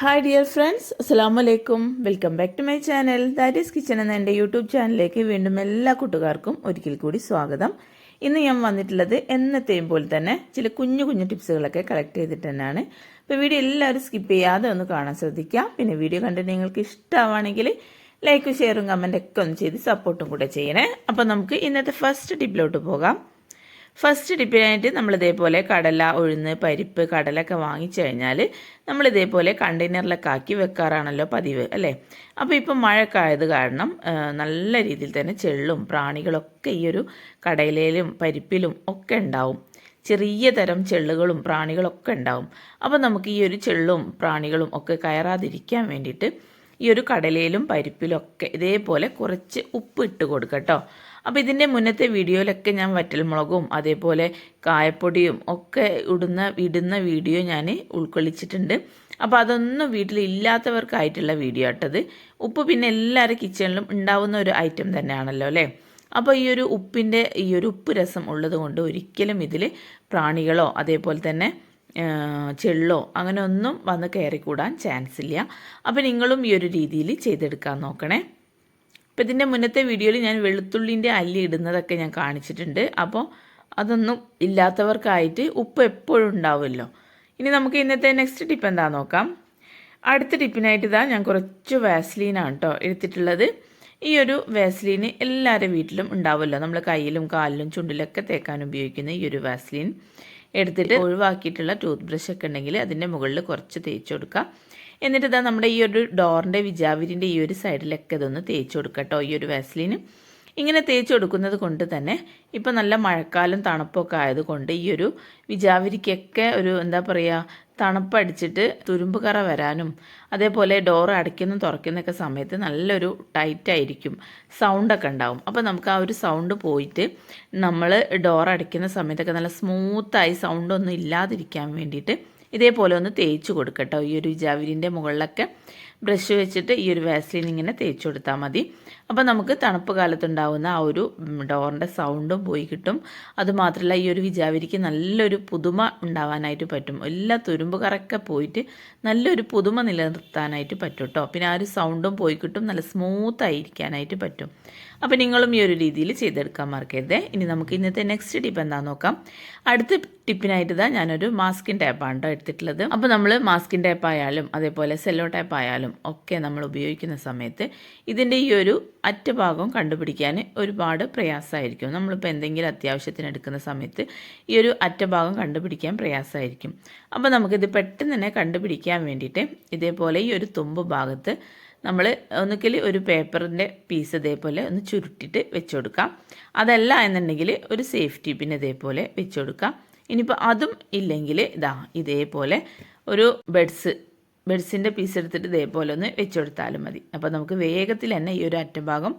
Hi dear friends അസ്സാം വലൈക്കും welcome back to my channel that is kitchen എന്ന എന്റെ യൂട്യൂബ് ചാനലിലേക്ക് വീണ്ടും എല്ലാ കൂട്ടുകാർക്കും ഒരിക്കൽ കൂടി സ്വാഗതം. ഇന്ന് ഞാൻ വന്നിട്ടുള്ളത് എന്നത്തെയും പോലെ തന്നെ ചില കുഞ്ഞു കുഞ്ഞു ടിപ്സുകളൊക്കെ കളക്ട് ചെയ്തിട്ട് തന്നെയാണ്. അപ്പോൾ വീഡിയോ എല്ലാവരും സ്കിപ്പ് ചെയ്യാതെ ഒന്ന് കാണാൻ ശ്രദ്ധിക്കാം. പിന്നെ വീഡിയോ കണ്ടിട്ട് നിങ്ങൾക്ക് ഇഷ്ടമാണെങ്കിൽ ലൈക്കും ഷെയറും കമന്റ് ഒക്കെ ഒന്ന് ചെയ്ത് സപ്പോർട്ടും കൂടെ ചെയ്യണേ. അപ്പോൾ നമുക്ക് ഇന്നത്തെ ഫസ്റ്റ് ടിപ്പിലോട്ട് പോകാം. ഫസ്റ്റ് ടിപ്പിനായിട്ട് നമ്മൾ ഇതേപോലെ കടല ഉഴുന്ന് പരിപ്പ് കടലൊക്കെ വാങ്ങിച്ചു കഴിഞ്ഞാൽ നമ്മൾ ഇതേപോലെ കണ്ടെയ്നറിലൊക്കെ ആക്കി വെക്കാറാണല്ലോ പതിവ് അല്ലേ? അപ്പോൾ ഇപ്പം മഴയൊക്കെ ആയത് കാരണം നല്ല രീതിയിൽ തന്നെ ചെള്ളും പ്രാണികളൊക്കെ ഈ ഒരു കടയിലും പരിപ്പിലും ഒക്കെ ഉണ്ടാവും. ചെറിയ തരം ചെള്ളുകളും പ്രാണികളൊക്കെ ഉണ്ടാവും. അപ്പോൾ നമുക്ക് ഈ ഒരു ചെള്ളും പ്രാണികളും ഒക്കെ കയറാതിരിക്കാൻ വേണ്ടിയിട്ട് ഈ ഒരു കടലയിലും പരിപ്പിലും ഒക്കെ ഇതേപോലെ കുറച്ച് ഉപ്പ് ഇട്ട് കൊടുക്കുക കേട്ടോ അപ്പോൾ ഇതിന്റെ മുന്നത്തെ വീഡിയോയിലൊക്കെ ഞാൻ വറ്റൽമുളകും അതേപോലെ കായപ്പൊടിയും ഒക്കെ ഇടുന്ന ഇടുന്ന വീഡിയോ ഞാൻ ഉൾക്കൊള്ളിച്ചിട്ടുണ്ട്. അപ്പോൾ അതൊന്നും വീട്ടിലില്ലാത്തവർക്കായിട്ടുള്ള വീഡിയോ ആട്ടത് ഉപ്പ് പിന്നെ എല്ലാവരുടെ കിച്ചണിലും ഉണ്ടാവുന്ന ഒരു ഐറ്റം തന്നെയാണല്ലോ അല്ലേ? അപ്പോൾ ഈ ഒരു ഉപ്പിന്റെ ഈ ഒരു ഉപ്പ് രസം ഉള്ളത് കൊണ്ട് ഒരിക്കലും ഇതിൽ പ്രാണികളോ അതേപോലെ തന്നെ ചെള്ളോ അങ്ങനെ ഒന്നും വന്ന് കയറിക്കൂടാൻ ചാൻസ് ഇല്ല. അപ്പോൾ നിങ്ങളും ഈ ഒരു രീതിയിൽ ചെയ്തെടുക്കാൻ നോക്കണേ. അപ്പോൾ ഇതിന്റെ മുന്നത്തെ വീഡിയോയിൽ ഞാൻ വെളുത്തുള്ളിന്റെ അല്ലി ഇടുന്നതൊക്കെ ഞാൻ കാണിച്ചിട്ടുണ്ട്. അപ്പോൾ അതൊന്നും ഇല്ലാത്തവർക്കായിട്ട് ഉപ്പ് എപ്പോഴും ഉണ്ടാവുമല്ലോ. ഇനി നമുക്ക് ഇന്നത്തെ നെക്സ്റ്റ് ടിപ്പ് എന്താ നോക്കാം. അടുത്ത ടിപ്പിനായിട്ട് ഇതാ ഞാൻ കുറച്ച് വാസ്ലീനാണ് കേട്ടോ എടുത്തിട്ടുള്ളത്. ഈ ഒരു വാസ്ലീൻ എല്ലാവരുടെ വീട്ടിലും ഉണ്ടാവുമല്ലോ. നമ്മൾ കയ്യിലും കാലിലും ചുണ്ടിലൊക്കെ തേക്കാൻ ഉപയോഗിക്കുന്ന ഈ ഒരു വാസ്ലീൻ എടുത്തിട്ട് ഒഴിവാക്കിയിട്ടുള്ള ടൂത്ത് ബ്രഷ് ഒക്കെ ഉണ്ടെങ്കിൽ അതിന്റെ മുകളിൽ കുറച്ച് തേച്ച് കൊടുക്കുക എന്നിട്ട് ഇതാ നമ്മുടെ ഈ ഒരു ഡോറിന്റെ വിജാവിരിന്റെ ഈ ഒരു സൈഡിലൊക്കെ ഇതൊന്ന് തേച്ച് കൊടുക്കട്ടോ ഈ ഒരു വാസ്ലിന്. ഇങ്ങനെ തേച്ച് കൊടുക്കുന്നത് കൊണ്ട് തന്നെ ഇപ്പം നല്ല മഴക്കാലം തണുപ്പൊക്കെ ആയതുകൊണ്ട് ഈ ഒരു വിജാവിരിക്കൊക്കെ ഒരു എന്താ പറയുക തണുപ്പടിച്ചിട്ട് തുരുമ്പ് കറ വരാനും അതേപോലെ ഡോർ അടയ്ക്കുന്ന തുറക്കുന്നൊക്കെ സമയത്ത് നല്ലൊരു ടൈറ്റായിരിക്കും സൗണ്ടൊക്കെ ഉണ്ടാവും. അപ്പോൾ നമുക്ക് ആ ഒരു സൗണ്ട് പോയിട്ട് നമ്മൾ ഡോർ അടയ്ക്കുന്ന സമയത്തൊക്കെ നല്ല സ്മൂത്തായി സൗണ്ടൊന്നും ഇല്ലാതിരിക്കാൻ വേണ്ടിയിട്ട് ഇതേപോലെ ഒന്ന് തേച്ച് കൊടുക്കട്ടോ. ഈ ഒരു ജാവിരിന്റെ മുകളിലൊക്കെ ബ്രഷ് വെച്ചിട്ട് ഈ ഒരു വാസ്ലിൻ ഇങ്ങനെ തേച്ച് കൊടുത്താൽ മതി. അപ്പോൾ നമുക്ക് തണുപ്പ് കാലത്തുണ്ടാവുന്ന ആ ഒരു ഡോറിന്റെ സൗണ്ടും പോയി കിട്ടും. അതുമാത്രമല്ല ഈ ഒരു വിജാവിരിക്ക് നല്ലൊരു പുതുമ ഉണ്ടാവാനായിട്ട് പറ്റും. എല്ലാ തുരുമ്പ് കറക്കെ പോയിട്ട് നല്ലൊരു പുതുമ നിലനിർത്താനായിട്ട് പറ്റും കേട്ടോ പിന്നെ ആ ഒരു സൗണ്ടും പോയി കിട്ടും. നല്ല സ്മൂത്ത് ആയിരിക്കാനായിട്ട് പറ്റും. അപ്പോൾ നിങ്ങളും ഈ ഒരു രീതിയിൽ ചെയ്തെടുക്കാൻ മറക്കരുത്. ഇനി നമുക്ക് ഇന്നത്തെ നെക്സ്റ്റ് ടിപ്പ് എന്താണെന്ന് നോക്കാം. അടുത്ത ടിപ്പിനായിട്ട് ഇതാ ഞാനൊരു മാസ്കിൻ ടാപ്പാണ് കേട്ടോ എടുത്തിട്ടുള്ളത്. അപ്പോൾ നമ്മൾ മാസ്കിൻ ടേപ്പ് ആയാലും അതേപോലെ സെല്ലോ ടേപ്പ് ആയാലും ഒക്കെ നമ്മൾ ഉപയോഗിക്കുന്ന സമയത്ത് ഇതിന്റെ ഈ ഒരു അറ്റഭാഗം കണ്ടുപിടിക്കാൻ ഒരുപാട് പ്രയാസമായിരിക്കും. നമ്മളിപ്പോൾ എന്തെങ്കിലും അത്യാവശ്യത്തിന് എടുക്കുന്ന സമയത്ത് ഈ ഒരു അറ്റഭാഗം കണ്ടുപിടിക്കാൻ പ്രയാസമായിരിക്കും. അപ്പോൾ നമുക്കിത് പെട്ടെന്ന് തന്നെ കണ്ടുപിടിക്കാൻ വേണ്ടിയിട്ട് ഇതേപോലെ ഈ ഒരു തുമ്പ് ഭാഗത്ത് നമ്മൾ ഒന്നുകിൽ ഒരു പേപ്പറിന്റെ പീസ് ഇതേപോലെ ഒന്ന് ചുരുട്ടിയിട്ട് വെച്ച് കൊടുക്കാം അതല്ല എന്നുണ്ടെങ്കിൽ ഒരു സേഫ്റ്റി പിൻ ഇതേപോലെ വെച്ച് കൊടുക്കാം ഇനിയിപ്പോൾ അതും ഇല്ലെങ്കിൽ ഇതാ ഇതേപോലെ ഒരു ബെഡ്സ് ബെഡ്സിന്റെ പീസ് എടുത്തിട്ട് ഇതേപോലെ ഒന്ന് വെച്ച് കൊടുത്താലും മതി. അപ്പോൾ നമുക്ക് വേഗത്തിൽ തന്നെ ഈ ഒരു അറ്റഭാഗം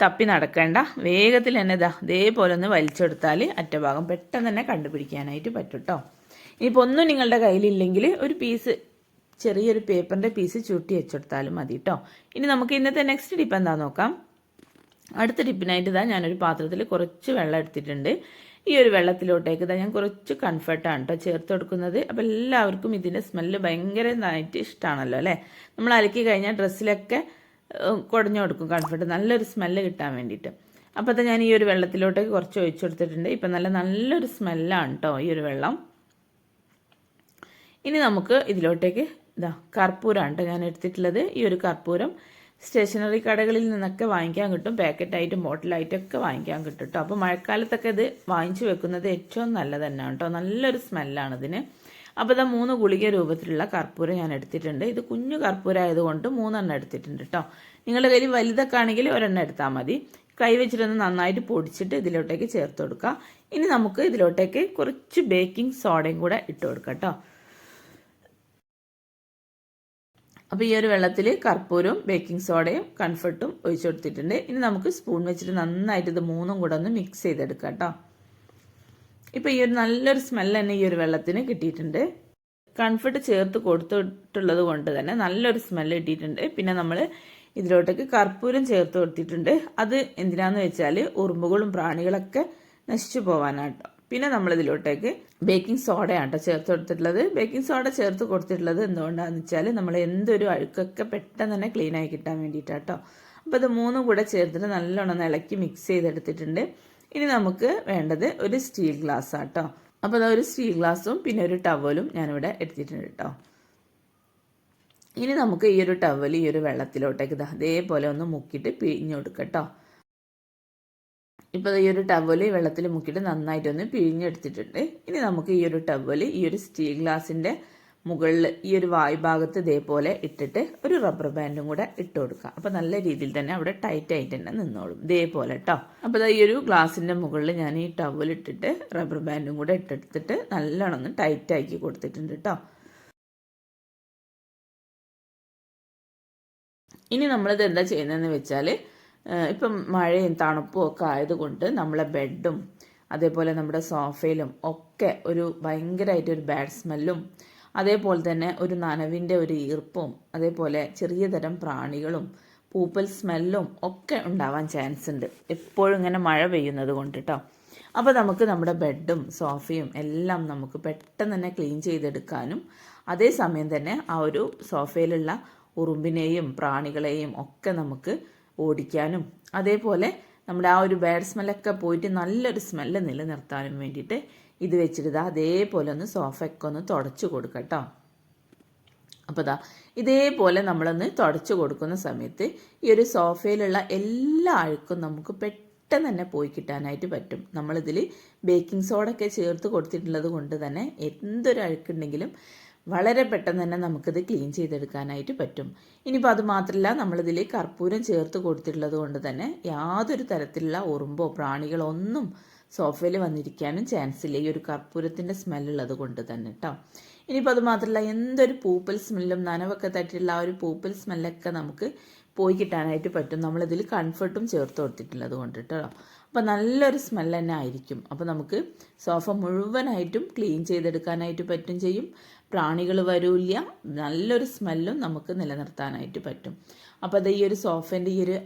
തപ്പി നടക്കേണ്ട. വേഗത്തിൽ തന്നെ ഇതാ ഇതേപോലെ ഒന്ന് വലിച്ചെടുത്താൽ അറ്റഭാഗം പെട്ടെന്ന് തന്നെ കണ്ടുപിടിക്കാനായിട്ട് പറ്റും കേട്ടോ ഇനിയിപ്പോൾ ഒന്നും നിങ്ങളുടെ കയ്യിലില്ലെങ്കിൽ ഒരു പീസ് ചെറിയൊരു പേപ്പറിന്റെ പീസ് ചുട്ടി വെച്ചെടുത്താലും മതി കേട്ടോ ഇനി നമുക്ക് ഇന്നത്തെ നെക്സ്റ്റ് ടിപ്പ് എന്താ നോക്കാം? അടുത്ത ടിപ്പിനായിട്ട് ഇതാ ഞാനൊരു പാത്രത്തിൽ കുറച്ച് വെള്ളം എടുത്തിട്ടുണ്ട്. ഈ ഒരു വെള്ളത്തിലോട്ടേക്ക് ഇതാ ഞാൻ കുറച്ച് കംഫർട്ടാണ് കേട്ടോ ചേർത്ത് കൊടുക്കുന്നത്. അപ്പോൾ എല്ലാവർക്കും ഇതിന്റെ സ്മെല്ല് ഭയങ്കരമായിട്ട് ഇഷ്ടമാണല്ലോ അല്ലേ? നമ്മൾ അലക്കി കഴിഞ്ഞാൽ ഡ്രസ്സിലൊക്കെ കുടഞ്ഞു കൊടുക്കും കംഫർട്ട് നല്ലൊരു സ്മെല്ല് കിട്ടാൻ വേണ്ടിയിട്ട്. അപ്പോൾ ഞാൻ ഈ ഒരു വെള്ളത്തിലോട്ടേക്ക് കുറച്ച് ഒഴിച്ചു കൊടുത്തിട്ടുണ്ട്. ഇപ്പം നല്ല നല്ലൊരു സ്മെല്ലാണ് കേട്ടോ ഈ ഒരു വെള്ളം. ഇനി നമുക്ക് ഇതിലോട്ടേക്ക് ഇതാ കർപ്പൂരമാണ് ഞാൻ എടുത്തിട്ടുള്ളത് ഈ ഒരു കർപ്പൂരം സ്റ്റേഷനറി കടകളിൽ നിന്നൊക്കെ വാങ്ങിക്കാൻ കിട്ടും. പാക്കറ്റായിട്ടും ബോട്ടിലായിട്ടൊക്കെ വാങ്ങിക്കാൻ കിട്ടും കേട്ടോ. അപ്പോൾ മഴക്കാലത്തൊക്കെ ഇത് വാങ്ങിച്ചു വെക്കുന്നത് ഏറ്റവും നല്ലത് തന്നെയാണ് കേട്ടോ. നല്ലൊരു സ്മെല്ലാണ് ഇതിന്. അപ്പോൾ ഇതാ മൂന്ന് ഗുളിക രൂപത്തിലുള്ള കർപ്പൂരം ഞാൻ എടുത്തിട്ടുണ്ട്. ഇത് കുഞ്ഞു കർപ്പൂരം ആയതുകൊണ്ട് മൂന്നെണ്ണം എടുത്തിട്ടുണ്ട് കേട്ടോ. നിങ്ങളുടെ കയ്യിൽ വലുതൊക്കെ ആണെങ്കിൽ ഒരെണ്ണം എടുത്താൽ മതി. കൈ വെച്ചിട്ടൊന്ന് നന്നായിട്ട് പൊടിച്ചിട്ട് ഇതിലോട്ടേക്ക് ചേർത്ത് കൊടുക്കുക ഇനി നമുക്ക് ഇതിലോട്ടേക്ക് കുറച്ച് ബേക്കിംഗ് സോഡയും കൂടെ ഇട്ട് കൊടുക്കാം കേട്ടോ. അപ്പോൾ ഈ ഒരു വെള്ളത്തിൽ കർപ്പൂരവും ബേക്കിംഗ് സോഡയും കൺഫർട്ടും ഒഴിച്ചു കൊടുത്തിട്ടുണ്ട്. ഇനി നമുക്ക് സ്പൂൺ വെച്ചിട്ട് നന്നായിട്ട് ഇത് മൂന്നും കൂടെ ഒന്ന് മിക്സ് ചെയ്തെടുക്കാം കേട്ടോ ഇപ്പോൾ ഈ ഒരു നല്ലൊരു സ്മെല്ല് തന്നെ ഈ ഒരു വെള്ളത്തിന് കിട്ടിയിട്ടുണ്ട്. കൺഫർട്ട് ചേർത്ത് കൊടുത്തിട്ടുള്ളത് കൊണ്ട് തന്നെ നല്ലൊരു സ്മെല്ല് കിട്ടിയിട്ടുണ്ട്. പിന്നെ നമ്മൾ ഇതിലോട്ടേക്ക് കർപ്പൂരം ചേർത്ത് കൊടുത്തിട്ടുണ്ട്. അത് എന്തിനാന്ന് വെച്ചാൽ ഉറുമ്പുകളും പ്രാണികളൊക്കെ നശിച്ചു പോകാനാട്ടോ പിന്നെ നമ്മൾ ഇതിലോട്ടേക്ക് ബേക്കിംഗ് സോഡയാണ് കേട്ടോ ചേർത്ത് കൊടുത്തിട്ടുള്ളത്. ബേക്കിംഗ് സോഡ ചേർത്ത് കൊടുത്തിട്ടുള്ളത് എന്തുകൊണ്ടാണെന്ന് വെച്ചാൽ നമ്മൾ എന്തൊരു അഴുക്കൊക്കെ പെട്ടെന്ന് തന്നെ ക്ലീൻ ആയി കിട്ടാൻ വേണ്ടിയിട്ടാട്ടോ. അപ്പോൾ ഇത് മൂന്നും കൂടെ ചേർത്തിട്ട് നല്ലോണം ഇളക്കി മിക്സ് ചെയ്തെടുത്തിട്ടുണ്ട്. ഇനി നമുക്ക് വേണ്ടത് ഒരു സ്റ്റീൽ ഗ്ലാസ് ആട്ടോ. അപ്പോൾ ഒരു സ്റ്റീൽ ഗ്ലാസും പിന്നെ ഒരു ടവലും ഞാനിവിടെ എടുത്തിട്ടുണ്ട് കേട്ടോ ഇനി നമുക്ക് ഈ ഒരു ടവൽ ഈ ഒരു വെള്ളത്തിലോട്ടേക്ക് അതേപോലെ ഒന്ന് മുക്കിയിട്ട് പിഴിഞ്ഞു കൊടുക്കാം കേട്ടോ ഇപ്പോൾ ഈ ഒരു ടവൽ വെള്ളത്തിൽ മുക്കിയിട്ട് നന്നായിട്ടൊന്ന് പിഴിഞ്ഞെടുത്തിട്ടുണ്ട്. ഇനി നമുക്ക് ഈ ഒരു ടവൽ ഈ ഒരു സ്റ്റീൽ ഗ്ലാസിന്റെ മുകളിൽ ഈ ഒരു വായുഭാഗത്ത് ഇതേപോലെ ഇട്ടിട്ട് ഒരു റബ്ബർ ബാൻഡും കൂടെ ഇട്ട് കൊടുക്കുക. അപ്പോൾ നല്ല രീതിയിൽ തന്നെ അവിടെ ടൈറ്റ് ആയിട്ട് തന്നെ നിന്നോളും. ഇതേപോലെ കേട്ടോ അപ്പോൾ ഈ ഒരു ഗ്ലാസിന്റെ മുകളിൽ ഞാൻ ഈ ടവൽ ഇട്ടിട്ട് റബ്ബർ ബാൻഡും കൂടെ ഇട്ടെടുത്തിട്ട് നല്ലോണം ഒന്ന് ടൈറ്റ് ആക്കി കൊടുത്തിട്ടുണ്ട് കേട്ടോ ഇനി നമ്മളിത് എന്താ ചെയ്യുന്നതെന്ന് വെച്ചാൽ ഇപ്പം മഴയും തണുപ്പും ഒക്കെ ആയതുകൊണ്ട് നമ്മളെ ബെഡും അതേപോലെ നമ്മുടെ സോഫയിലും ഒക്കെ ഒരു ഭയങ്കരമായിട്ട് ഒരു ബാഡ് സ്മെല്ലും അതേപോലെ തന്നെ ഒരു നനവിന്റെ ഒരു ഈർപ്പും അതേപോലെ ചെറിയ തരം പ്രാണികളും പൂപ്പൽ സ്മെല്ലും ഒക്കെ ഉണ്ടാവാൻ ചാൻസ് ഉണ്ട്. എപ്പോഴും ഇങ്ങനെ മഴ പെയ്യുന്നത് കൊണ്ട് കേട്ടോ അപ്പോൾ നമുക്ക് നമ്മുടെ ബെഡും സോഫയും എല്ലാം നമുക്ക് പെട്ടെന്ന് തന്നെ ക്ലീൻ ചെയ്തെടുക്കാനും അതേസമയം തന്നെ ആ ഒരു സോഫയിലുള്ള ഉറുമ്പിനെയും പ്രാണികളെയും ഒക്കെ നമുക്ക് ഓടിക്കാനും അതേപോലെ നമ്മുടെ ആ ഒരു ബാഡ് സ്മെല്ലൊക്കെ പോയിട്ട് നല്ലൊരു സ്മെല്ല് നിലനിർത്താനും വേണ്ടിയിട്ട് ഇത് വെച്ചിട്ട് അതേപോലെ ഒന്ന് സോഫയൊക്കെ ഒന്ന് തുടച്ചു കൊടുക്കുക കേട്ടോ അപ്പോൾ ദാ ഇതേപോലെ നമ്മളൊന്ന് തുടച്ചു കൊടുക്കുന്ന സമയത്ത് ഈ ഒരു സോഫയിലുള്ള എല്ലാ അഴുക്കും നമുക്ക് പെട്ടെന്ന് തന്നെ പോയി കിട്ടാനായിട്ട് പറ്റും. നമ്മളിതിൽ ബേക്കിംഗ് സോഡ ഒക്കെ ചേർത്ത് കൊടുത്തിട്ടുള്ളത് കൊണ്ട് തന്നെ എന്തൊരു അഴുക്കുണ്ടെങ്കിലും വളരെ പെട്ടെന്ന് തന്നെ നമുക്കിത് ക്ലീൻ ചെയ്തെടുക്കാനായിട്ട് പറ്റും. ഇനിയിപ്പോൾ അത് മാത്രമല്ല നമ്മളിതിൽ കർപ്പൂരം ചേർത്ത് കൊടുത്തിട്ടുള്ളത് കൊണ്ട് തന്നെ യാതൊരു തരത്തിലുള്ള ഉറുമ്പോ പ്രാണികളോ ഒന്നും സോഫയിൽ വന്നിരിക്കാനും ചാൻസ് ഇല്ല ഈ ഒരു കർപ്പൂരത്തിന്റെ സ്മെല്ലുള്ളത് കൊണ്ട് തന്നെ കേട്ടോ ഇനിയിപ്പോൾ അത് മാത്രമല്ല എന്തൊരു പൂപ്പൽ സ്മെല്ലും നനവൊക്കെ തട്ടിയുള്ള ആ ഒരു പൂപ്പൽ സ്മെല്ലൊക്കെ നമുക്ക് പോയി കിട്ടാനായിട്ട് പറ്റും. നമ്മളിതിൽ കംഫർട്ടും ചേർത്ത് കൊടുത്തിട്ടുള്ളത് കൊണ്ട് കേട്ടോ അപ്പോൾ നല്ലൊരു സ്മെല്ല് തന്നെ ആയിരിക്കും. അപ്പോൾ നമുക്ക് സോഫ മുഴുവനായിട്ടും ക്ലീൻ ചെയ്തെടുക്കാനായിട്ട് പറ്റും ചെയ്യും. പ്രാണികൾ വരില്ല. നല്ലൊരു സ്മെല്ലും നമുക്ക് നിലനിർത്താനായിട്ട് പറ്റും. അപ്പോൾ അത് ഈ ഒരു സോഫേന്റെ ഈ ഒരു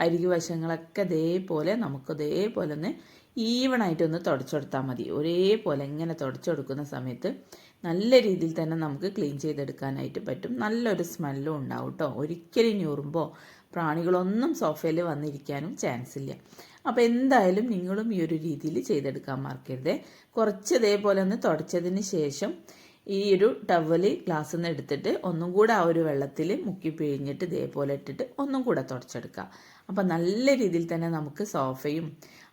അരികു വശങ്ങളൊക്കെ ഇതേപോലെ നമുക്ക് ഇതേപോലെ ഒന്ന് ഈവണായിട്ട് ഒന്ന് തുടച്ചെടുത്താൽ മതി. ഒരേപോലെ ഇങ്ങനെ തുടച്ചെടുക്കുന്ന സമയത്ത് നല്ല രീതിയിൽ തന്നെ നമുക്ക് ക്ലീൻ ചെയ്തെടുക്കാനായിട്ട് പറ്റും. നല്ലൊരു സ്മെല്ലും ഉണ്ടാവും കേട്ടോ ഒരിക്കലും ഞൂറുമ്പോൾ പ്രാണികളൊന്നും സോഫയിൽ വന്നിരിക്കാനും ചാൻസ് ഇല്ല. അപ്പോൾ എന്തായാലും നിങ്ങളും ഈ ഒരു രീതിയിൽ ചെയ്തെടുക്കാൻ മറക്കരുത്. കുറച്ച് ഇതേപോലെ ഒന്ന് തുടച്ചതിന് ശേഷം ഈ ഒരു ടവൽ ഗ്ലാസ്സിൽ നിന്ന് എടുത്തിട്ട് ഒന്നും കൂടെ ആ ഒരു വെള്ളത്തിൽ മുക്കി പിഴിഞ്ഞിട്ട് ഇതേപോലെ ഇട്ടിട്ട് ഒന്നും കൂടെ തുടച്ചെടുക്കുക. അപ്പം നല്ല രീതിയിൽ തന്നെ നമുക്ക് സോഫയും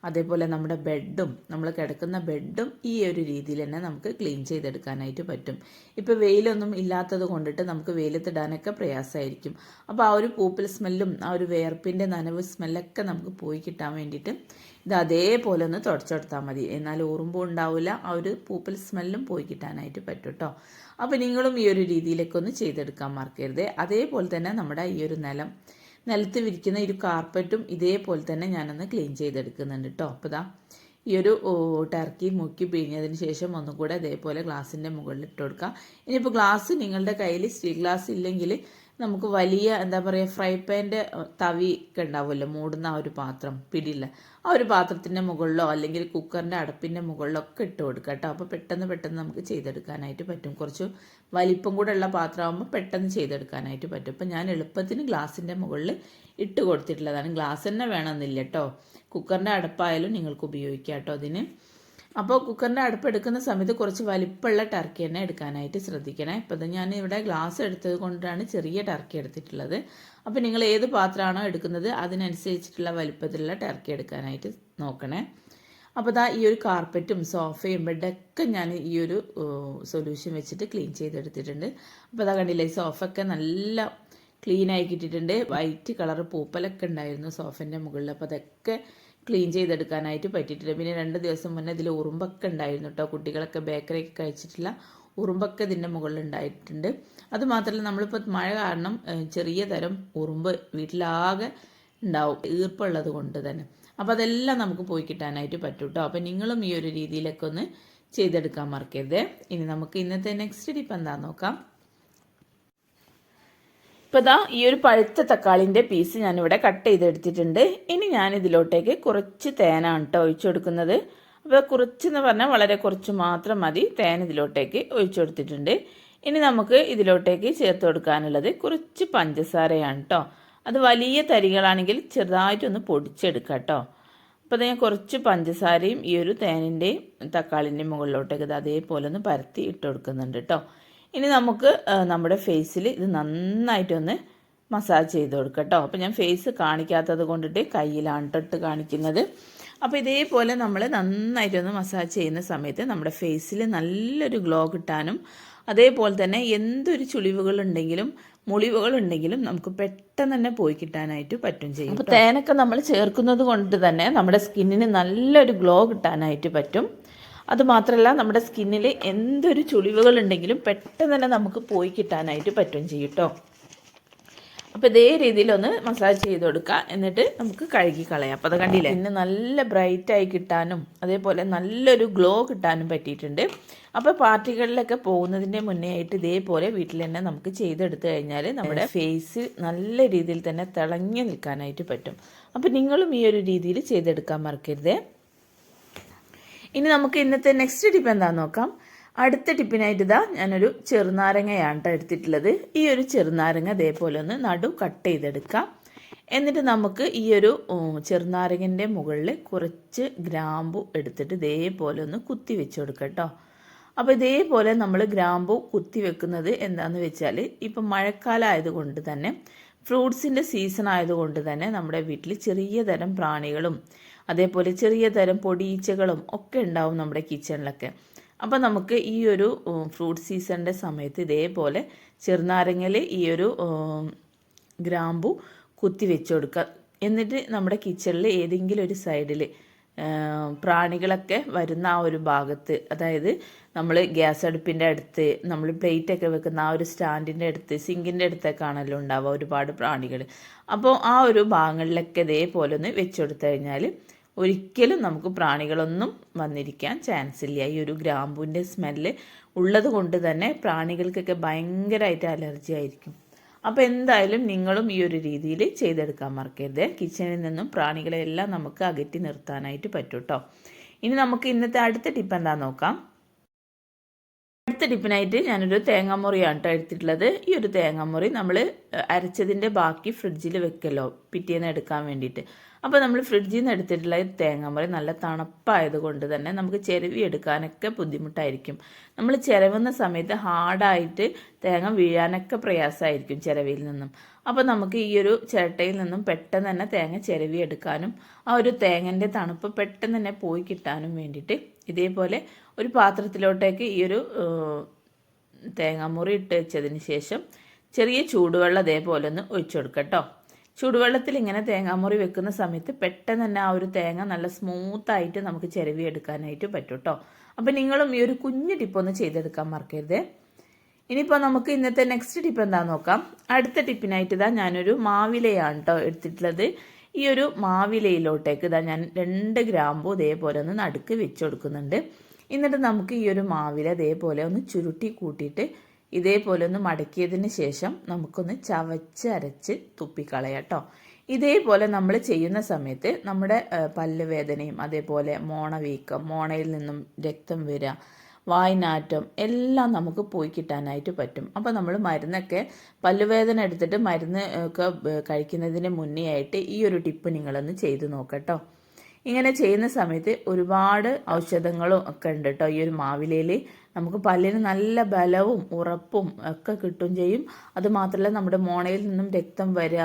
അതേപോലെ നമ്മുടെ ബെഡും നമ്മൾ കിടക്കുന്ന ബെഡും ഈ ഒരു രീതിയിൽ തന്നെ നമുക്ക് ക്ലീൻ ചെയ്തെടുക്കാനായിട്ട് പറ്റും. ഇപ്പോൾ വെയിലൊന്നും ഇല്ലാത്തത് കൊണ്ടിട്ട് നമുക്ക് വെയിലത്തിടാനൊക്കെ പ്രയാസമായിരിക്കും. അപ്പോൾ ആ ഒരു പൂപ്പൽ സ്മെല്ലും ആ ഒരു വേർപ്പിന്റെ നനവ് സ്മെല്ലൊക്കെ നമുക്ക് പോയി കിട്ടാൻ വേണ്ടിയിട്ട് ഇത് അതേപോലെ ഒന്ന് തുടച്ചെടുത്താൽ മതി. എന്നാൽ ഉറുമ്പും ഉണ്ടാവില്ല ആ ഒരു പൂപ്പൽ സ്മെല്ലും പോയി കിട്ടാനായിട്ട് പറ്റും കേട്ടോ അപ്പോൾ നിങ്ങളും ഈ ഒരു രീതിയിലൊക്കെ ഒന്ന് ചെയ്തെടുക്കാൻ മറക്കരുത്. അതേപോലെ തന്നെ നമ്മുടെ ഈ ഒരു നിലം നിലത്ത് വിരിക്കുന്ന ഒരു കാർപ്പറ്റും ഇതേപോലെ തന്നെ ഞാനൊന്ന് ക്ലീൻ ചെയ്തെടുക്കുന്നുണ്ട് കേട്ടോ അപ്പോൾ ഇതാ ഈ ഒരു ടർക്കി മുക്കി പിഴിഞ്ഞതിന് ശേഷം ഒന്നും കൂടെ അതേപോലെ ഗ്ലാസിന്റെ മുകളിൽ ഇട്ട് കൊടുക്കുക ഇനിയിപ്പോൾ ഗ്ലാസ് നിങ്ങളുടെ കയ്യിൽ സ്റ്റീൽ ഗ്ലാസ് ഇല്ലെങ്കിൽ നമുക്ക് വലിയ എന്താ പറയുക ഫ്രൈ പാന്റെ തവി ഒക്കെ ഉണ്ടാവുമല്ലോ മൂടുന്ന ആ ഒരു പാത്രം പിടിയില്ല. ആ ഒരു പാത്രത്തിന്റെ മുകളിലോ അല്ലെങ്കിൽ കുക്കറിന്റെ അടപ്പിന്റെ മുകളിലോ ഒക്കെ ഇട്ട് കൊടുക്കുക കേട്ടോ. അപ്പോൾ പെട്ടെന്ന് പെട്ടെന്ന് നമുക്ക് ചെയ്തെടുക്കാനായിട്ട് പറ്റും. കുറച്ച് വലിപ്പം കൂടെ ഉള്ള പാത്രമാകുമ്പോൾ പെട്ടെന്ന് ചെയ്തെടുക്കാനായിട്ട് പറ്റും. അപ്പോൾ ഞാൻ എളുപ്പത്തിന് ഗ്ലാസിന്റെ മുകളിൽ ഇട്ട് കൊടുത്തിട്ടുള്ളതാണ്. ഗ്ലാസ് തന്നെ വേണമെന്നില്ല കേട്ടോ. കുക്കറിന്റെ അടപ്പായാലും നിങ്ങൾക്ക് ഉപയോഗിക്കാം കേട്ടോ അതിന്. അപ്പോൾ കുക്കറിന്റെ അടുപ്പ് എടുക്കുന്ന സമയത്ത് കുറച്ച് വലിപ്പമുള്ള ടർക്കി തന്നെ എടുക്കാനായിട്ട് ശ്രദ്ധിക്കണേ. ഇപ്പോൾ ഞാൻ ഇവിടെ ഗ്ലാസ് എടുത്തത് കൊണ്ടാണ് ചെറിയ ടർക്കി എടുത്തിട്ടുള്ളത്. അപ്പോൾ നിങ്ങൾ ഏത് പാത്രമാണോ എടുക്കുന്നത് അതിനനുസരിച്ചിട്ടുള്ള വലിപ്പത്തിലുള്ള ടർക്കി എടുക്കാനായിട്ട് നോക്കണേ. അപ്പോൾ ദാ ഈ ഒരു കാർപ്പറ്റും സോഫയും ബെഡൊക്കെ ഞാൻ ഈ ഒരു സൊല്യൂഷൻ വെച്ചിട്ട് ക്ലീൻ ചെയ്തെടുത്തിട്ടുണ്ട്. അപ്പോൾ അതാ കണ്ടില്ലേ സോഫയൊക്കെ നല്ല ക്ലീൻ ആയി കിട്ടിയിട്ടുണ്ട്. വൈറ്റ് കളർ പൂപ്പലൊക്കെ ഉണ്ടായിരുന്നു സോഫന്റെ മുകളിൽ. അപ്പോൾ അതൊക്കെ ക്ലീൻ ചെയ്തെടുക്കാനായിട്ട് പറ്റിയിട്ടില്ല. പിന്നെ രണ്ട് ദിവസം മുന്നേ ഇതിൽ ഉറുമ്പൊക്കെ ഉണ്ടായിരുന്നു കേട്ടോ കുട്ടികളൊക്കെ ബേക്കറിയൊക്കെ കഴിച്ചിട്ടില്ല ഉറുമ്പൊക്കെ ഇതിന്റെ മുകളിൽ ഉണ്ടായിട്ടുണ്ട്. അത് മാത്രമല്ല നമ്മളിപ്പോൾ മഴ കാരണം ചെറിയ തരം ഉറുമ്പ് വീട്ടിലാകെ ഉണ്ടാവും. ഈർപ്പുള്ളത് കൊണ്ട് തന്നെ. അപ്പോൾ അതെല്ലാം നമുക്ക് പോയി കിട്ടാനായിട്ട് പറ്റും കേട്ടോ അപ്പോൾ നിങ്ങളും ഈ ഒരു രീതിയിലൊക്കെ ഒന്ന് ചെയ്തെടുക്കാൻ മറക്കരുത്. ഇനി നമുക്ക് ഇന്നത്തെ നെക്സ്റ്റ് ടിപ്പ് എന്താണെന്ന് നോക്കാം. ഇപ്പോൾ ഇതാ ഈ ഒരു പഴുത്ത തക്കാളിന്റെ പീസ് ഞാനിവിടെ കട്ട് ചെയ്തെടുത്തിട്ടുണ്ട്. ഇനി ഞാൻ ഇതിലോട്ടേക്ക് കുറച്ച് തേനാണ് കേട്ടോ ഒഴിച്ചു കൊടുക്കുന്നത്. അപ്പോൾ കുറച്ചെന്ന് പറഞ്ഞാൽ വളരെ കുറച്ച് മാത്രം മതി. തേൻ ഇതിലോട്ടേക്ക് ഒഴിച്ചു കൊടുത്തിട്ടുണ്ട്. ഇനി നമുക്ക് ഇതിലോട്ടേക്ക് ചേർത്ത് കൊടുക്കാനുള്ളത് കുറച്ച് പഞ്ചസാരയാണ് കേട്ടോ അത് വലിയ തരികളാണെങ്കിൽ ചെറുതായിട്ടൊന്ന് പൊടിച്ചെടുക്കാം കേട്ടോ അപ്പോൾ ഞാൻ കുറച്ച് പഞ്ചസാരയും ഈ ഒരു തേനിന്റെയും തക്കാളിന്റെയും മുകളിലോട്ടേക്ക് അതേപോലെ ഒന്ന് പരത്തി ഇട്ട് കൊടുക്കുന്നുണ്ട് കേട്ടോ ഇനി നമുക്ക് നമ്മുടെ ഫേസിൽ ഇത് നന്നായിട്ടൊന്ന് മസാജ് ചെയ്ത് കൊടുക്കാം കേട്ടോ അപ്പോൾ ഞാൻ ഫേസ് കാണിക്കാത്തത് കൊണ്ടിട്ട് കയ്യിലാണ് തൊട്ട് കാണിക്കുന്നത്. അപ്പോൾ ഇതേപോലെ നമ്മൾ നന്നായിട്ടൊന്ന് മസാജ് ചെയ്യുന്ന സമയത്ത് നമ്മുടെ ഫേസിൽ നല്ലൊരു ഗ്ലോ കിട്ടാനും അതേപോലെ തന്നെ എന്തൊരു ചുളിവുകളുണ്ടെങ്കിലും മുളിവുകളുണ്ടെങ്കിലും നമുക്ക് പെട്ടെന്ന് തന്നെ പോയി കിട്ടാനായിട്ട് പറ്റും ചെയ്യും അപ്പോൾ തേനൊക്കെ നമ്മൾ ചേർക്കുന്നത് കൊണ്ട് തന്നെ നമ്മുടെ സ്കിന്നിന് നല്ലൊരു ഗ്ലോ കിട്ടാനായിട്ട് പറ്റും. അതുമാത്രമല്ല നമ്മുടെ സ്കിന്നിൽ എന്തൊരു ചുളിവുകളുണ്ടെങ്കിലും പെട്ടെന്ന് തന്നെ നമുക്ക് പോയി കിട്ടാനായിട്ട് പറ്റും ചെയ്യും കേട്ടോ അപ്പോൾ ഇതേ രീതിയിലൊന്ന് മസാജ് ചെയ്ത് കൊടുക്കുക എന്നിട്ട് നമുക്ക് കഴുകി കളയാം. അപ്പോൾ അത് കണ്ടില്ലേ? പിന്നെ നല്ല ബ്രൈറ്റായി കിട്ടാനും അതേപോലെ നല്ലൊരു ഗ്ലോ കിട്ടാനും പറ്റിയിട്ടുണ്ട്. അപ്പോൾ പാർട്ടികളിലൊക്കെ പോകുന്നതിന്റെ മുന്നേ ആയിട്ട് ഇതേപോലെ വീട്ടിൽ തന്നെ നമുക്ക് ചെയ്തെടുത്തു കഴിഞ്ഞാൽ നമ്മുടെ ഫേസ് നല്ല രീതിയിൽ തന്നെ തിളങ്ങി നിൽക്കാനായിട്ട് പറ്റും. അപ്പോൾ നിങ്ങളും ഈ ഒരു രീതിയിൽ ചെയ്തെടുക്കാൻ മറക്കരുതേ. ഇനി നമുക്ക് ഇന്നത്തെ നെക്സ്റ്റ് ടിപ്പ് എന്താണെന്ന് നോക്കാം. അടുത്ത ടിപ്പിനായിട്ട് ഇതാ ഞാനൊരു ചെറുനാരങ്ങയാണ് കേട്ടോ എടുത്തിട്ടുള്ളത്. ഈ ഒരു ചെറുനാരങ്ങ ഇതേപോലെ ഒന്ന് നടു കട്ട് ചെയ്തെടുക്കാം. എന്നിട്ട് നമുക്ക് ഈ ഒരു ചെറുനാരങ്ങന്റെ മുകളിൽ കുറച്ച് ഗ്രാമ്പു എടുത്തിട്ട് ഇതേപോലെ ഒന്ന് കുത്തി വെച്ച് കൊടുക്കാം കേട്ടോ അപ്പോൾ ഇതേപോലെ നമ്മൾ ഗ്രാമ്പു കുത്തി വെക്കുന്നത് എന്താണെന്ന് വെച്ചാൽ ഇപ്പം മഴക്കാലം ആയതുകൊണ്ട് തന്നെ ഫ്രൂട്ട്സിന്റെ സീസൺ ആയതുകൊണ്ട് തന്നെ നമ്മുടെ വീട്ടിൽ ചെറിയ തരം പ്രാണികളും അതേപോലെ ചെറിയ തരം പൊടിയീച്ചകളും ഒക്കെ ഉണ്ടാവും നമ്മുടെ കിച്ചണിലൊക്കെ. അപ്പോൾ നമുക്ക് ഈ ഒരു ഫ്രൂട്ട് സീസണിന്റെ സമയത്ത് ഇതേപോലെ ചെറുനാരങ്ങയിൽ ഈ ഒരു ഗ്രാമ്പു കുത്തി വെച്ച് കൊടുക്കുക. എന്നിട്ട് നമ്മുടെ കിച്ചണിൽ ഏതെങ്കിലും ഒരു സൈഡിൽ പ്രാണികളൊക്കെ വരുന്ന ആ ഒരു ഭാഗത്ത് അതായത് നമ്മൾ ഗ്യാസ് അടുപ്പിന്റെ അടുത്ത് നമ്മൾ പ്ലേറ്റൊക്കെ വെക്കുന്ന ആ ഒരു സ്റ്റാൻഡിന്റെ അടുത്ത് സിങ്കിന്റെ അടുത്തൊക്കെ ആണല്ലോ ഉണ്ടാവുക ഒരുപാട് പ്രാണികൾ. അപ്പോൾ ആ ഒരു ഭാഗങ്ങളിലൊക്കെ ഇതേപോലെ ഒന്ന് വെച്ച് കൊടുത്തു കഴിഞ്ഞാൽ ഒരിക്കലും നമുക്ക് പ്രാണികളൊന്നും വന്നിരിക്കാൻ ചാൻസ് ഇല്ല. ഈ ഒരു ഗ്രാമ്പൂവിന്റെ സ്മെല്ല് ഉള്ളത് കൊണ്ട് തന്നെ പ്രാണികൾക്കൊക്കെ ഭയങ്കരമായിട്ട് അലർജി ആയിരിക്കും. അപ്പോൾ എന്തായാലും നിങ്ങളും ഈ ഒരു രീതിയിൽ ചെയ്തെടുക്കാൻ മറക്കരുത്. കിച്ചണിൽ നിന്നും പ്രാണികളെല്ലാം നമുക്ക് അകറ്റി നിർത്താനായിട്ട് പറ്റും കേട്ടോ ഇനി നമുക്ക് ഇന്നത്തെ അടുത്ത ടിപ്പ് എന്താ നോക്കാം. അടുത്ത ടിപ്പിനായിട്ട് ഞാനൊരു തേങ്ങാമുറിയാണ് കേട്ടോ എടുത്തിട്ടുള്ളത്. ഈ ഒരു തേങ്ങാമുറി നമ്മൾ അരച്ചതിന്റെ ബാക്കി ഫ്രിഡ്ജിൽ വെക്കല്ലോ പിറ്റേന്ന് എടുക്കാൻ വേണ്ടിയിട്ട്. അപ്പോൾ നമ്മൾ ഫ്രിഡ്ജിൽ നിന്ന് എടുത്തിട്ടുള്ള തേങ്ങാമുറി നല്ല തണുപ്പായത് കൊണ്ട് തന്നെ നമുക്ക് ചിരവി എടുക്കാനൊക്കെ ബുദ്ധിമുട്ടായിരിക്കും. നമ്മൾ ചിരവുന്ന സമയത്ത് ഹാർഡായിട്ട് തേങ്ങ വീഴാനൊക്കെ പ്രയാസമായിരിക്കും ചിരവിയിൽ നിന്നും. അപ്പോൾ നമുക്ക് ഈ ഒരു ചിരട്ടയിൽ നിന്നും പെട്ടെന്ന് തന്നെ തേങ്ങ ചിരവി എടുക്കാനും ആ ഒരു തേങ്ങന്റെ തണുപ്പ് പെട്ടെന്ന് തന്നെ പോയി കിട്ടാനും വേണ്ടിയിട്ട് ഇതേപോലെ ഒരു പാത്രത്തിലോട്ടേക്ക് ഈ ഒരു തേങ്ങാമുറി ഇട്ട് വെച്ചതിന് ശേഷം ചെറിയ ചൂടുവെള്ളം അതേപോലെ ഒന്ന് ഒഴിച്ചു കൊടുക്കുക കേട്ടോ ചൂടുവെള്ളത്തിൽ ഇങ്ങനെ തേങ്ങാമുറി വെക്കുന്ന സമയത്ത് പെട്ടെന്ന് തന്നെ ആ ഒരു തേങ്ങ നല്ല സ്മൂത്തായിട്ട് നമുക്ക് ചിരവി എടുക്കാനായിട്ട് പറ്റും കേട്ടോ അപ്പം നിങ്ങളും ഈ ഒരു കുഞ്ഞു ടിപ്പ് ഒന്ന് ചെയ്തെടുക്കാൻ മറക്കരുത്. ഇനിയിപ്പോൾ നമുക്ക് ഇന്നത്തെ നെക്സ്റ്റ് ടിപ്പ് എന്താണെന്ന് നോക്കാം. അടുത്ത ടിപ്പിനായിട്ട് ഇതാ ഞാനൊരു മാവിലയാണ് കേട്ടോ എടുത്തിട്ടുള്ളത്. ഈ ഒരു മാവിലയിലോട്ടേക്ക് ഇതാ ഞാൻ രണ്ട് ഗ്രാമ്പു ഇതേപോലെ ഒന്ന് നടുക്ക് വെച്ച് കൊടുക്കുന്നുണ്ട്. എന്നിട്ട് നമുക്ക് ഈ ഒരു മാവില ഇതേപോലെ ഒന്ന് ചുരുട്ടി കൂട്ടിയിട്ട് ഇതേപോലെ ഒന്ന് മടക്കിയതിന് ശേഷം നമുക്കൊന്ന് ചവച്ച് അരച്ച് തുപ്പിക്കളയാം കേട്ടോ ഇതേപോലെ നമ്മൾ ചെയ്യുന്ന സമയത്ത് നമ്മുടെ പല്ലുവേദനയും അതേപോലെ മോണവീക്കം മോണയിൽ നിന്നും രക്തം വരിക വായ്നാറ്റം എല്ലാം നമുക്ക് പോയി കിട്ടാനായിട്ട് പറ്റും. അപ്പോൾ നമ്മൾ മരുന്നൊക്കെ പല്ലുവേദന എടുത്തിട്ട് മരുന്ന് ഒക്കെ കഴിക്കുന്നതിന് മുന്നേ ആയിട്ട് ഈ ഒരു ടിപ്പ് നിങ്ങളൊന്ന് ചെയ്ത് നോക്കട്ടോ. ഇങ്ങനെ ചെയ്യുന്ന സമയത്ത് ഒരുപാട് ഔഷധങ്ങളും ഒക്കെ ഉണ്ട് കേട്ടോ ഈ ഒരു മാവിലയിൽ നമുക്ക് പല്ലിന് നല്ല ബലവും ഉറപ്പും ഒക്കെ കിട്ടും ചെയ്യും. അതുമാത്രമല്ല നമ്മുടെ മോണയിൽ നിന്നും രക്തം വരിക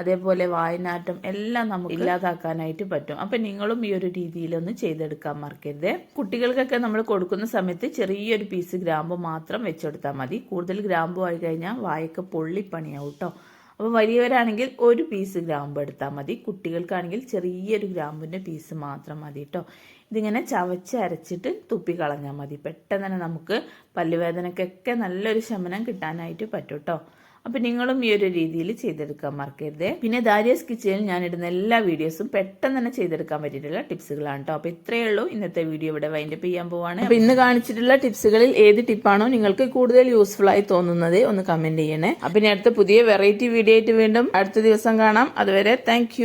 അതേപോലെ വായനാറ്റം എല്ലാം നമുക്ക് ഇല്ലാതാക്കാനായിട്ട് പറ്റും. അപ്പം നിങ്ങളും ഈ ഒരു രീതിയിലൊന്ന് ചെയ്തെടുക്കാൻ മറക്കരുത്. കുട്ടികൾക്കൊക്കെ നമ്മൾ കൊടുക്കുന്ന സമയത്ത് ചെറിയൊരു പീസ് ഗ്രാമ്പു മാത്രം വെച്ചെടുത്താൽ മതി. കൂടുതൽ ഗ്രാമ്പു ആയി കഴിഞ്ഞാൽ വായൊക്കെ പൊള്ളിപ്പണിയാവും കേട്ടോ അപ്പോൾ വലിയവരാണെങ്കിൽ ഒരു പീസ് ഗ്രാമ്പ് എടുത്താൽ മതി. കുട്ടികൾക്കാണെങ്കിൽ ചെറിയൊരു ഗ്രാമ്പിന്റെ പീസ് മാത്രം മതി കേട്ടോ ഇതിങ്ങനെ ചവച്ച് അരച്ചിട്ട് തുപ്പി കളഞ്ഞാൽ മതി. പെട്ടെന്ന് തന്നെ നമുക്ക് പല്ലുവേദനക്കൊക്കെ നല്ലൊരു ശമനം കിട്ടാനായിട്ട് പറ്റും കേട്ടോ അപ്പം നിങ്ങളും ഈ ഒരു രീതിയിൽ ചെയ്തെടുക്കാൻ മറക്കരുത്. പിന്നെ ദാരിയസ് കിച്ചണിൽ ഞാൻ ഇടുന്ന എല്ലാ വീഡിയോസും പെട്ടെന്ന് തന്നെ ചെയ്തെടുക്കാൻ പറ്റിയിട്ടുള്ള ടിപ്സുകളാണ് കേട്ടോ അപ്പോൾ ഇത്രയേ ഉള്ളൂ. ഇന്നത്തെ വീഡിയോ ഇവിടെ വൈൻഡപ്പ് ചെയ്യാൻ പോവാണ്. അപ്പോൾ ഇന്ന് കാണിച്ചിട്ടുള്ള ടിപ്സുകളിൽ ഏത് ടിപ്പാണോ നിങ്ങൾക്ക് കൂടുതൽ യൂസ്ഫുൾ ആയി തോന്നുന്നത് ഒന്ന് കമന്റ് ചെയ്യണേ. അപ്പം ഇനി അടുത്ത പുതിയ വെറൈറ്റി വീഡിയോ ആയിട്ട് വീണ്ടും അടുത്ത ദിവസം കാണാം. അതുവരെ താങ്ക്